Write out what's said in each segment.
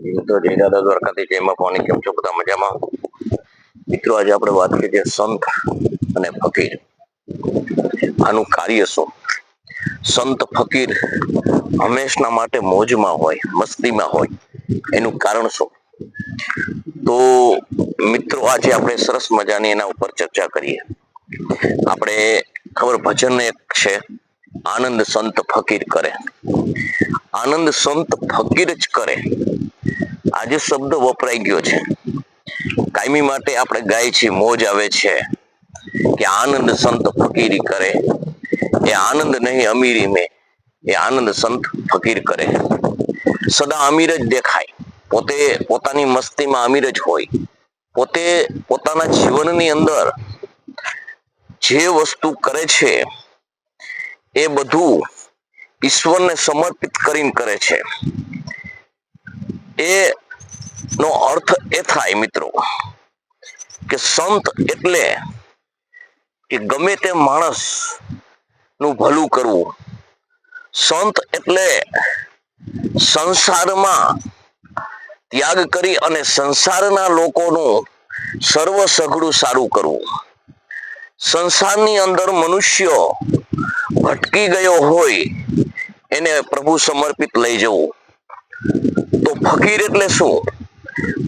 મિત્રો, જય દાદા દ્વારકાથી, જય માં પાણી કેમ છો? બધા મજામાં? મિત્રો, આજે આપણે વાત કરીએ સંત અને ફકીર. આનું કાર્ય શું? સંત ફકીર હંમેશના માટે મોજમાં હોય, મસ્તીમાં હોય. એનું કારણ શું? તો મિત્રો, આજે આપણે સરસ મજાની એના ઉપર ચર્ચા કરીએ. આપણે ખબર, ભજન એક છે, આનંદ સંત ફકીર કરે. આનંદ સંત ફકીર જ કરે. આજે શબ્દ વપરાઈ ગયો છે. કાયમી માટે આપણે ગાય છીએ, મોજ આવે છે. કે આનંદ સંત ફકીરી કરે. એ આનંદ નહીં અમીરી મેં, એ આનંદ સંત ફકીર કરે. સદા અમીર જ દેખાય. પોતે પોતાની મસ્તીમાં અમીર જ હોય. પોતે પોતાના જીવનની અંદર જે વસ્તુ કરે છે, એ બધું ઈશ્વરને સમર્પિત કરીને કરે છે. એ નો અર્થ એ થાય મિત્રો, કે સંત એટલે કે ગમે તે માણસનું ભલું કરવું. સંત એટલે સંસારમાં ત્યાગ કરી અને સંસારના લોકોનું સર્વ સઘળું સારું કરવું. સંસારની અંદર મનુષ્ય ભટકી ગયો હોય એને પ્રભુ સમર્પિત લઈ જવું. તો ફકીર એટલે શું?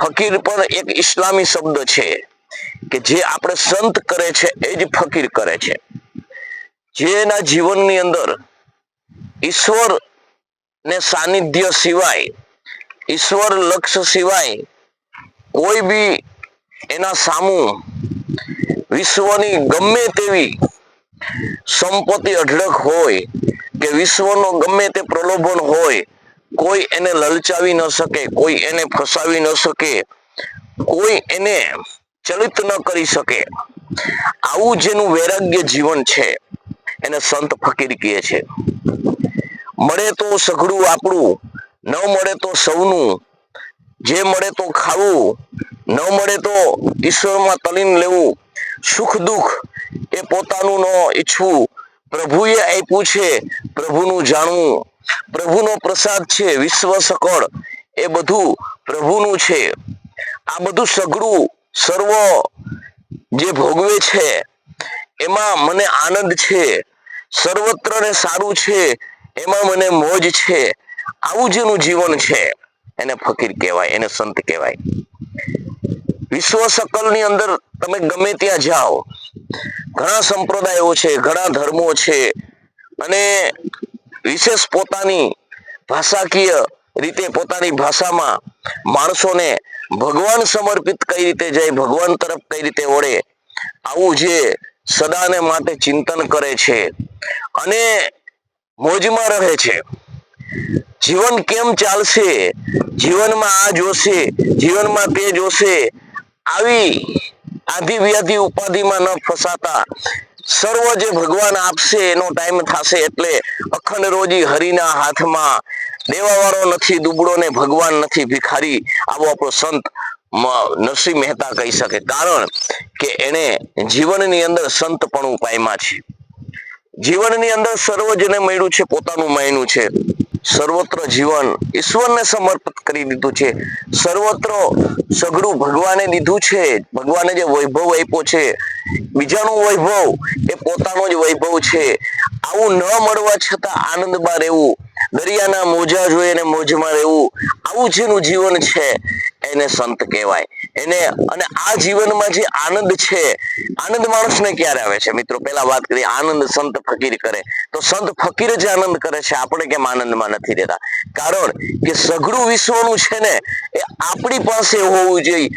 ફકીર પણ એક ઇસ્લામી શબ્દ છે કે જે આપણે સંત કરે છે, એ જ ફકીર કરે છે. જેના જીવનની અંદર ઈશ્વર ને સાનિધ્ય સિવાય, ઈશ્વર લક્ષ્ય સિવાય કોઈ બી એના સામું વિશ્વની ગમે તેવી સંપત્તિ અઢળક હોય કે વિશ્વનો ગમે તે પ્રલોભન હોય કોઈ એને લલચાવી ન શકે, કોઈ એને ફસાવી ન શકે, કોઈ એને ચલિત ન કરી શકે. આવું જેનું વૈરાગ્ય જીવન છે. એને સંત ફકીર કહે છે. મળે તો સઘળું આપણું, ન મળે તો સૌનું. જે મળે તો ખાવું, ન મળે તો ઈશ્વરમાં તલીન લેવું. સુખ દુઃખ એ પોતાનું ન ઈચ્છવું. પ્રભુએ આપ્યું છે, પ્રભુનું જાણવું. પ્રભુનો પ્રસાદ છે વિશ્વ સકળ એ બધું પ્રભુનું છે. આ બધું સઘળું સર્વ જે ભોગવે છે, એમાં મને આનંદ છે. સર્વત્ર ને સારું છે, એમાં મને મોજ છે. આવું જેનું જીવન છે. એને ફકીર કહેવાય, એને સંત કહેવાય. વિશ્વ સકલની અંદર તમે ગમે ત્યાં જાઓ. ઘણા સંપ્રદાયો છે, ઘણા ધર્મો છે. અને વિશેષ પોતાની ભાષાકીય રીતે, પોતાની ભાષામાં માણસોને ભગવાન સમર્પિત કઈ રીતે જાય, ભગવાન તરફ કઈ રીતે વળે આવું જે સદાને માટે ચિંતન કરે છે અને મોજમાં રહે છે. જીવન કેમ ચાલશે? જીવનમાં આ જોશે, જીવનમાં તે જોશે. આવી આધિ વ્યાધિ ઉપાધિમાં ન ફસાતા સર્વ જે ભગવાન આપશે, એનો ટાઈમ થશે એટલે અખંડ રોજી હરિના હાથમાં દેવાવાળો નથી દુબળો ને ભગવાન નથી ભિખારી, આવો આપણો સંત નરસિંહ મહેતા કહી શકે. કારણ કે એને જીવનની અંદર સંતપણું ઉપાયમાં છે. જીવનની અંદર સર્વ જેને મળ્યું છે, પોતાનું માયનું છે. સર્વત્ર જીવન ઈશ્વરને સમર્પિત કરી દીધું છે. સર્વત્ર સઘળું ભગવાને દીધું છે. ભગવાને જે વૈભવ આપ્યો છે. બીજાનું વૈભવ એ પોતાનો જ વૈભવ છે. આવું ન મળવા છતાં આનંદમાં રહેવું, દરિયાના મોજા જોઈ અને મોજમાં રહેવું, આવું જેનું જીવન છે, એને સંત કહેવાય. એને, અને આ જીવનમાં જે આનંદ છે, આનંદ માણસને ક્યારે આવે છે? મિત્રો પેલા વાત કરી આનંદ સંત ફકીર કરે. તો સંત ફકીર જ આનંદ કરે છે, આપણે કેમ આનંદમાં નથી રહેતા? કારણ કે સઘળું વિશ્વનું છે ને, એ આપણી પાસે હોવું જોઈએ.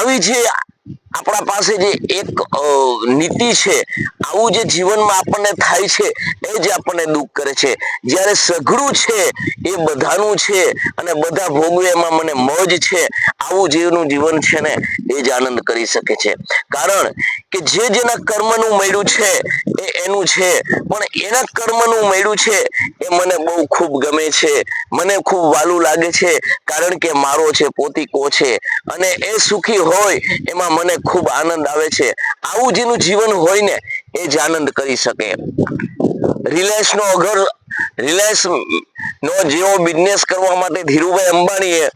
આવી જે આપણા પાસે જે એક નીતિ છે, આવું જે જીવનમાં આપણને થાય છે, એ જ આપણને દુઃખ કરે છે. જ્યારે સઘળું છે, એ બધાનું છે અને બધા ભોગવે એમાં મને મોજ છે, આવું જેનું જીવન છે ને, એ જ આનંદ કરી શકે છે. કારણ કે જે જેના કર્મનું મળ્યું છે એ એનું છે. પણ એના કર્મનું મળ્યું છે એ મને બહુ ખૂબ ગમે છે. મને ખૂબ વાલું લાગે છે કારણ કે મારો છે, પોતીકો છે. અને એ સુખી હોય એમાં મને ખૂબ આનંદ આવે છે. આવું જેનું જીવન હોય ને એ જ આનંદ કરી શકે. રિલાયન્સ નો અગર રિલાયન્સ નો જેવો બિઝનેસ કરવા માટે ધીરુભાઈ અંબાણીએ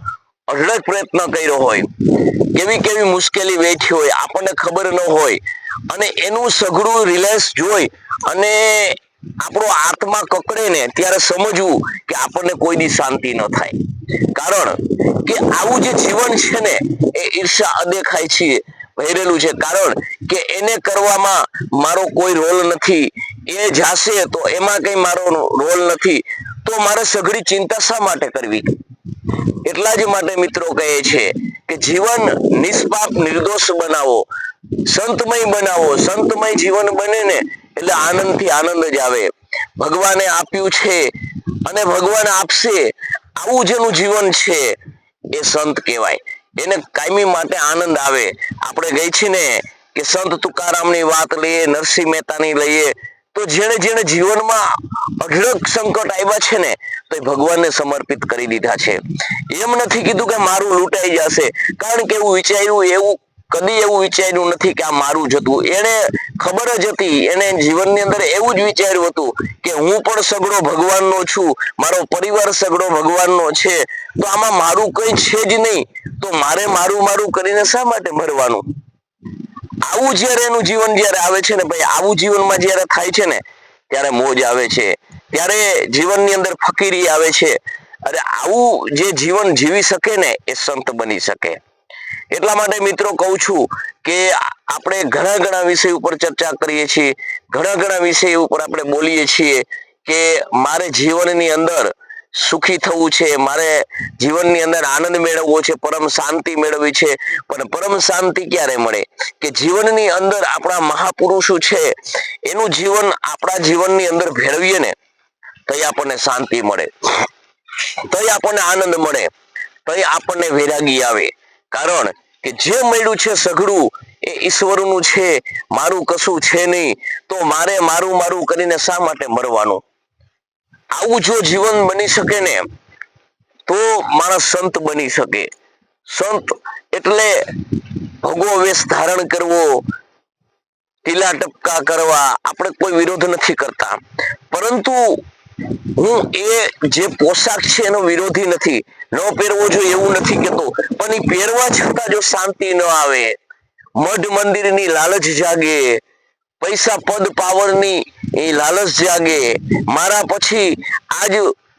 અઢળક પ્રયત્ન કર્યો હોય, કેવી કેવી મુશ્કેલી વેઠી હોય, આપણને ખબર ન હોય, અને એનું સઘળું રિલાયન્સ જોઈ અને આપણો આત્મા કકડે ને ત્યારે સમજવું કે આપણને કોઈની શાંતિ ન થાય. કારણ કે આવું જે જીવન છે ને, એ ઈર્ષા અદેખાય છે ભરેલું છે. કારણ કે એને કરવામાં મારો કોઈ રોલ નથી. એ જાશે તો એમાં કઈ મારો રોલ નથી. તો મારે સઘળી ચિંતા શા માટે કરવી? એટલા જ માટે મિત્રો કહે છે કે જીવન નિષ્પાપ નિર્દોષ બનાવો, સંતમય બનાવો. સંતમય જીવન બને ને એટલે આનંદથી આનંદ જ આવે. ભગવાને આપ્યું છે અને ભગવાન આપશે. આવું જેનું જીવન છે. એ સંત કહેવાય. એને કાયમી માટે આનંદ આવે. આપણે ગઈ છે ને કે સંત તુકારામની વાત લઈએ, નરસિંહ મહેતાની લઈએ તો જેણે જેણે જીવનમાં અઢળક સંકટ આવ્યા છે ને, તો એ ભગવાનને સમર્પિત કરી દીધા છે. એમ નથી કીધું કે મારું લૂંટાઈ જશે, કારણ કે એવું વિચાર્યું, એવું કદી એવું વિચાર્યું નથી કે આ મારું જ હતું. એને ખબર જ હતી, એને જીવનની અંદર એવું જ વિચાર્યું હતું કે હું પણ સગડો ભગવાનનો છું, મારો પરિવાર સગડો ભગવાનનો છે, તો આમાં મારું કઈ છે જ નહીં. તો મારે મારું મારું કરીને શા માટે મરવાનું? આવું જ્યારે એનું જીવન જ્યારે આવે છે ને ભાઈ, આવું જીવનમાં જ્યારે થાય છે ને, ત્યારે મોજ આવે છે. ત્યારે જીવનની અંદર ફકીરી આવે છે. અરે આવું જે જીવન જીવી શકે ને, એ સંત બની શકે. એટલા માટે મિત્રો કહું છું કે આપણે ઘણા ઘણા વિષય ઉપર ચર્ચા કરીએ છીએ. ઘણા ઘણા વિષય ઉપર આપણે બોલીએ છીએ કે મારે જીવનની અંદર સુખી થવું છે, મારે જીવનની અંદર આનંદ મેળવવો છે, પરમ શાંતિ મેળવવી છે. પણ પરમ શાંતિ ક્યારે મળે? કે જીવનની અંદર આપણા મહાપુરુષો છે, એનું જીવન આપણા જીવનની અંદર ભેળવીએ ને તો આપણને શાંતિ મળે. તો આપણને આનંદ મળે. તો આપણને વૈરાગી આવે. કારણ કે જે મળ્યું છે સઘળું, એ ઈશ્વરનું છે. મારું કશું છે નહીં. તો મારે મારું મારું કરીને શા માટે મરવાનું? આવું જો જીવન બની શકે ને, તો માણસ સંત બની શકે. સંત એટલે ભગવો વેશ ધારણ કરવો ટીલા ટપકા કરવા, આપણે કોઈ વિરોધ નથી કરતા. પરંતુ હું એ જે પોશાક છે એનો વિરોધી નથી. ન પહેરવો જોઈએ એવું નથી કેતો પણ એ પહેરવા છતાં જો શાંતિ ન આવે, મઢ મંદિરની લાલચ જાગે, પૈસા, પદ, પાવરની એ લાલચ જાગે. મારા પછી આજ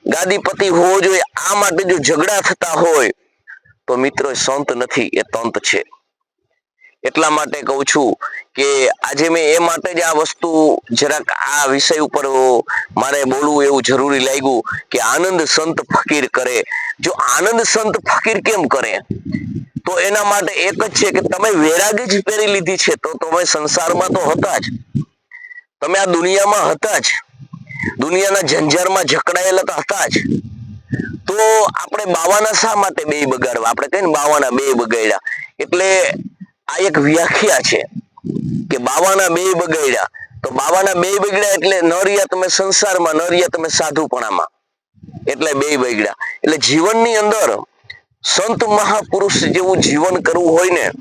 ગાદીપતિ હોવો જોઈએ. આ માટે જો ઝઘડા થતા હોય, તો મિત્રો સંત નથી, એ તંત છે. એટલા માટે કહું છું કે આજે મેં એ માટે જ આ વસ્તુ જરાક આ વિષય ઉપર મારે બોલવું એવું જરૂરી લાગ્યું કે આનંદ સંત ફકીર કરે. જો આનંદ સંત ફકીર કેમ કરે? તો એના માટે એક જ છે કે તમે વૈરાગી જ પહેરી લીધી છે, તો તમે સંસારમાં તો હતા જ. તમે આ દુનિયામાં હતા જ. દુનિયાના ઝંઝારમાં જકડાયેલા તો હતા જ. તો આપણે બાવાના શા માટે બે બગાડવા? આપણે કહીએ ને બાવાના બે બગાડ્યા. એટલે આ એક વ્યાખ્યા છે કે બાવાના બે બગાડ્યા. તો બાવાના બે બગડ્યા એટલે ન રહ્યા તમે સંસારમાં, ન રહ્યા તમે સાધુપણામાં. એટલે બે બગડ્યા. એટલે જીવનની અંદર સંત મહાપુરુષ જેવું જીવન કરવું હોય ને,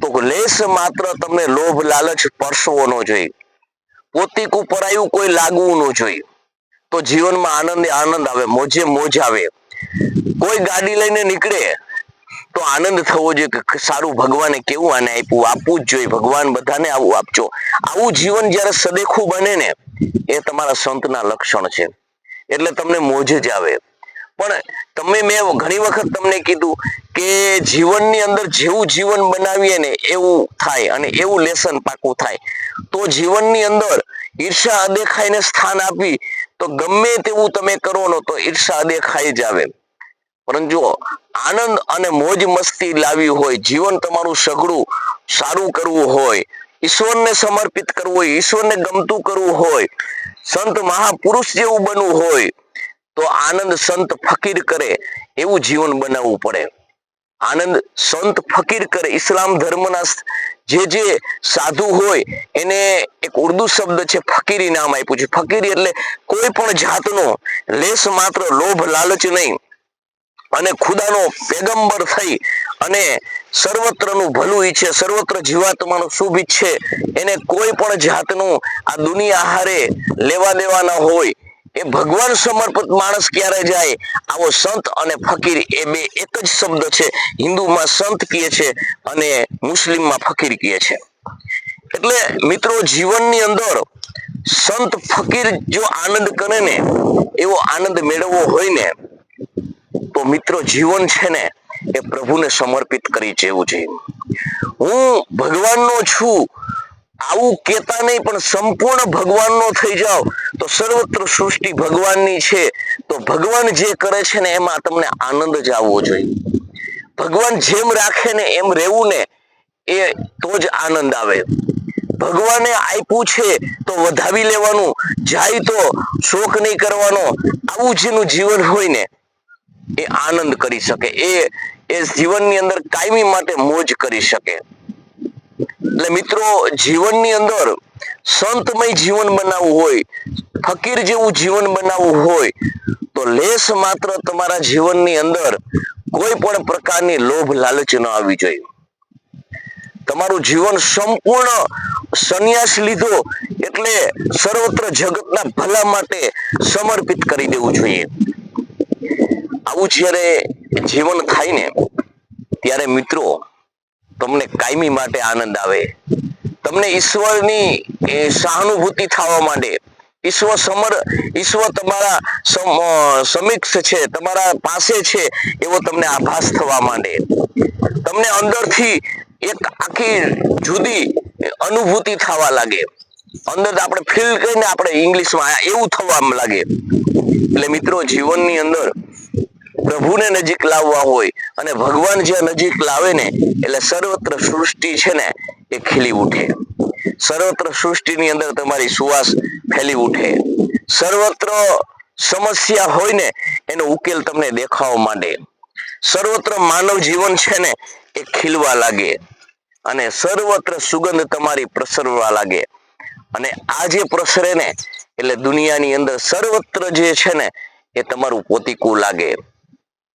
તો લેશ માત્ર તમને લોભ લાલચ પરસવો ન જોઈએ. પોતીકું આવ્યું કોઈ લાગવું ન જોઈએ. તો જીવનમાં આનંદ આનંદ આવે, મોજે મોજ આવે. કોઈ ગાડી લઈને નીકળે, તો આનંદ થવો જોઈએ કે સારું ભગવાને કેવું આને આપ્યું? આપવું જ જોઈએ. ભગવાન બધાને આવું આપજો. આવું જીવન જ્યારે સદેખું બને ને, એ તમારા સંતના લક્ષણ છે. એટલે તમને મોજ જ આવે. પણ તમે મેં ઘણી વખત તમને કીધું કે જીવનની અંદર જેવું જીવન બનાવીએ ને એવું થાય અને એવું લેસન પાકું થાય. તો જીવનની અંદર ઈર્ષા અદેખાઈને સ્થાન આપી તો ગમે તેવું તમે કરો ને તો ઈર્ષા અદેખાઈ જ આવે પરંતુ આનંદ અને મોજ મસ્તી લાવી હોય, જીવન તમારું સઘળું, સારું કરવું હોય, ઈશ્વરને સમર્પિત કરવું હોય, ઈશ્વરને ગમતું કરવું હોય, સંત મહાપુરુષ જેવું બનવું હોય તો આનંદ સંત ફકીર કરે એવું જીવન બનાવવું પડે. આનંદ સંત ફકીર કરે, ઇસ્લામ ધર્મના જે જે સાધુ હોય એને એક ઉર્દુ શબ્દ છે ફકીરી નામ આપ્યું છે. ફકીરી એટલે કોઈ પણ જાતનો લેશ માત્ર લોભ, લાલચ નહીં. અને ખુદાનો પેગંબર થઈ અને સર્વત્રનું ભલું ઈચ્છે, સર્વત્ર જીવાત્માનું શુભ ઈચ્છે, એને કોઈ પણ જાતનું આ દુનિયા હારે લેવા દેવાના હોય એ ભગવાન સમર્પિત માણસ ક્યારે જાય? આવો સંત અને ફકીર એ બે એક જ શબ્દ છે. હિન્દુમાં સંત કહે છે અને મુસ્લિમમાં ફકીર કહે છે. એટલે મિત્રો, જીવનની અંદર સંત ફકીર જો આનંદ કરે ને, એવો આનંદ મેળવવો હોય ને, તો મિત્રો, જીવન છે ને એ પ્રભુને સમર્પિત કરી જેવું છે. હું ભગવાનનો છું. આવું કેતા નહીં, પણ સંપૂર્ણ ભગવાનનો થઈ જાઓ. તો સર્વત્ર સૃષ્ટિ ભગવાનની છે. તો ભગવાન જે કરે છે ને એમાં તમને આનંદ જ આવવો જોઈએ. ભગવાન જેમ રાખે ને એમ રહેવું ને એ તો જ આનંદ આવે. ભગવાને આપ્યું છે તો વધાવી લેવાનું, જાય તો શોક નહીં કરવાનો, આવું જેનું જીવન હોય ને એ આનંદ કરી શકે. એ એ જીવનની અંદર કાયમી માટે મોજ કરી શકે. એટલે મિત્રો, જીવનની અંદર સંતમય જીવન બનાવવું હોય ફકીર જેવું જીવન બનાવવું હોય, તો લેસ માત્ર તમારા જીવનની અંદર કોઈ પણ પ્રકારની લોભ લાલચ ન આવી જોઈએ. તમારું જીવન સંપૂર્ણ સંન્યાસ લીધો એટલે સર્વત્ર જગતના ભલા માટે સમર્પિત કરી દેવું જોઈએ. આવું જ્યારે જીવન થાય ને, ત્યારે મિત્રો, તમને કાયમી માટે આનંદ આવે. તમને ઈશ્વરની સહાનુભૂતિ થવા માંડે. ઈશ્વર સમર ઈશ્વર તમારા સમીક્ષ છે, તમારા પાસે છે, એવો તમને આભાસ થવા માંડે. તમને અંદરથી એક આખી જુદી અનુભૂતિ થવા લાગે. અંદર આપણે ફીલ કરીને આપણે ઇંગ્લિશમાં એવું થવા લાગે. એટલે મિત્રો, જીવનની અંદર પ્રભુને નજીક લાવવા હોય અને ભગવાન જ્યાં નજીક લાવે ને, એટલે સર્વત્ર સૃષ્ટિ છે ને, એ ખીલી ઉઠે. સર્વત્ર સૃષ્ટિની અંદર તમારી સુવાસ ફેલી ઉઠે. સર્વત્ર સમસ્યા હોય ને, એનો ઉકેલ તમને દેખાવા માંડે. સર્વત્ર માનવ જીવન છે ને, એ ખીલવા લાગે. અને સર્વત્ર સુગંધ તમારી પ્રસરવા લાગે. અને આ જે પ્રસરે ને, એટલે દુનિયાની અંદર સર્વત્ર જે છે ને, એ તમારું પોતીકું લાગે.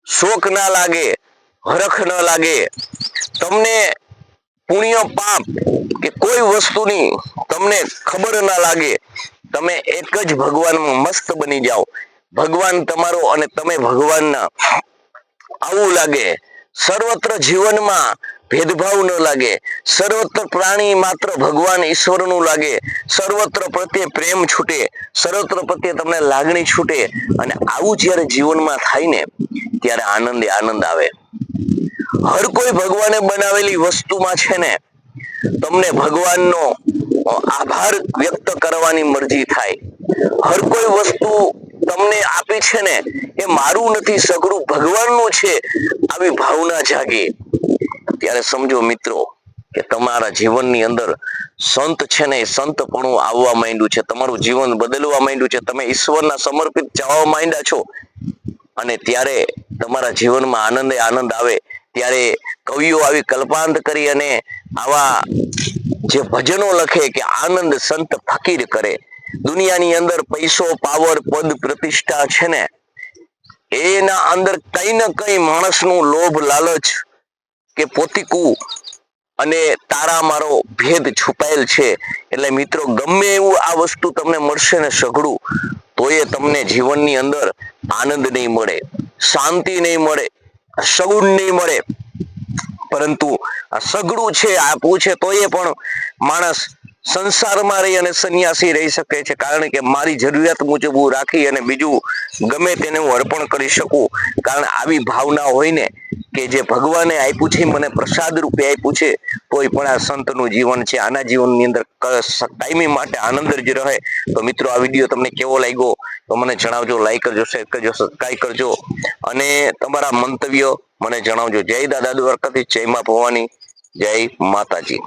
શોક ના લાગે, હરખ ન લાગે. તમને પુણ્ય પાપ કે કોઈ વસ્તુની તમને ખબર ના લાગે, તમે એક જ ભગવાનમાં મસ્ત બની જાઓ. ભગવાન તમારો અને તમે ભગવાનના. આવું લાગે. સર્વત્ર જીવનમાં ભેદભાવ ન લાગે. સર્વત્ર પ્રાણી માત્ર ભગવાન ઈશ્વરનું લાગે. સર્વત્ર પ્રત્યે પ્રેમ છૂટે. સર્વત્ર પ્રત્યે તમને લાગણી છૂટે. અને આવું જ્યારે જીવનમાં થાય ને, ત્યારે આનંદે આનંદ આવે. હર કોઈ ભગવાને બનાવેલી વસ્તુમાં છે ને, તમને ભગવાનનો આભાર વ્યક્ત કરવાની મરજી થાય. હર કોઈ વસ્તુ તમને આપી છે ને, એ મારું નથી સઘળું ભગવાનનું છે, આવી ભાવના જાગે. ત્યારે સમજો મિત્રો, કે તમારા જીવનની અંદર સંત છે ને, એ સંતપણું આવવા માંડ્યું છે. તમારું જીવન બદલવા માંડ્યું છે. તમે ઈશ્વરના સમર્પિત જવા માંડ્યા છો. અને ત્યારે તમારા જીવનમાં આનંદે આનંદ આવે. ત્યારે કવિઓ આવી કલ્પાંત કરી અને આવા જે ભજનો લખે કે આનંદ સંત ફકીર કરે. દુનિયાની અંદર પૈસો, પાવર, પદ, પ્રતિષ્ઠા છે ને, એના અંદર કઈ ને કઈ માણસનું લોભ, લાલચ કે પોતીકું અને તારા મારો ભેદ છુપાયેલ છે. એટલે મિત્રો, ગમે એવું આ વસ્તુ તમને મળશે ને સઘળું, તો એ તમને જીવનની અંદર આનંદ નહીં મળે, શાંતિ નહીં મળે સગુણ નહીં મળે. પરંતુ આ સગડું છે આપવું છે તો એ પણ માણસ સંસારમાં રહી અને સંન્યાસી રહી શકે છે. કારણ કે મારી જરૂરિયાત મુજબ હું રાખી અને બીજું ગમે તેને હું અર્પણ કરી શકું. કારણ આવી ભાવના હોય ને કે જે ભગવાને આપ્યું છે મને પ્રસાદ રૂપે આપ્યું છે કોઈ પણ આ સંતનું જીવન છે, આના જીવનની અંદર કાયમી માટે આનંદ જ રહે. તો મિત્રો, આ વીડિયો તમને કેવો લાગ્યો? તો મને જણાવજો લાઈક કરજો શેર કરજો સબસ્ક્રાઈબ કરજો. અને તમારા મંતવ્યો મને જણાવજો. જય દાદા દ્વારકાથી જય મા ભવાની, જય માતાજી.